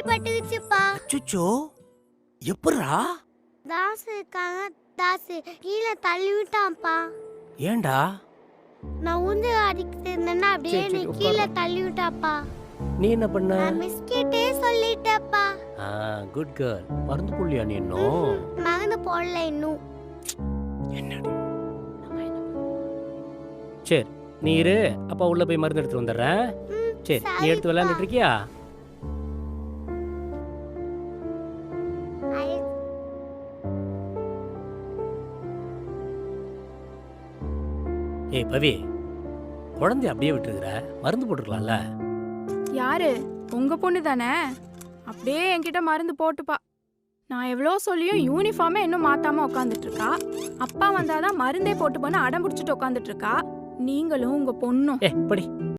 அச்சுச்சோ எப்பட்றா? தாசு இருக்காங்க தாசு. கீழே தள்ளி விட்டான்ப்பா. ஏன்டா? நான் ஊஞ்சல் ஆடிக்கிட்டு இருந்தேன்னா அப்படியே என்னை கீழே. தள்ளி விட்டாப்பா. நீ என்ன பண்ண? நான் மிஸ்கிட்டே சொல்லிட்டேப்பா. ஆ குட் கேர்ள் மருந்து புள்ளியா நீ இன்னும்? மகனு போடல இன்னும். என்னடி சரி நீ இரு. அப்பா உள்ள போய் மருந்து எடுத்து வந்துடுறேன். சரி நீ எடுத்து. விளையாண்டுட்டு இருக்கியா? ஏய் பவி குழந்தைய அப்படியே விட்டுருக்குற? மருந்து போட்டுருக்கலாம்ல? யாரு? உங்க பொண்ணு தானே? அப்படியே என்கிட்ட மருந்து போட்டுப்பா. நான் எவ்வளோ சொல்லியும் யூனிஃபார்மே இன்னும் மாத்தாம உட்காந்துட்டு இருக்கா அப்பா வந்தாதான் மருந்தே போட்டு போன அடம் பிடிச்சிட்டு உட்காந்துட்டு இருக்கா நீங்களும் உங்க பொண்ணும். ஏ படி.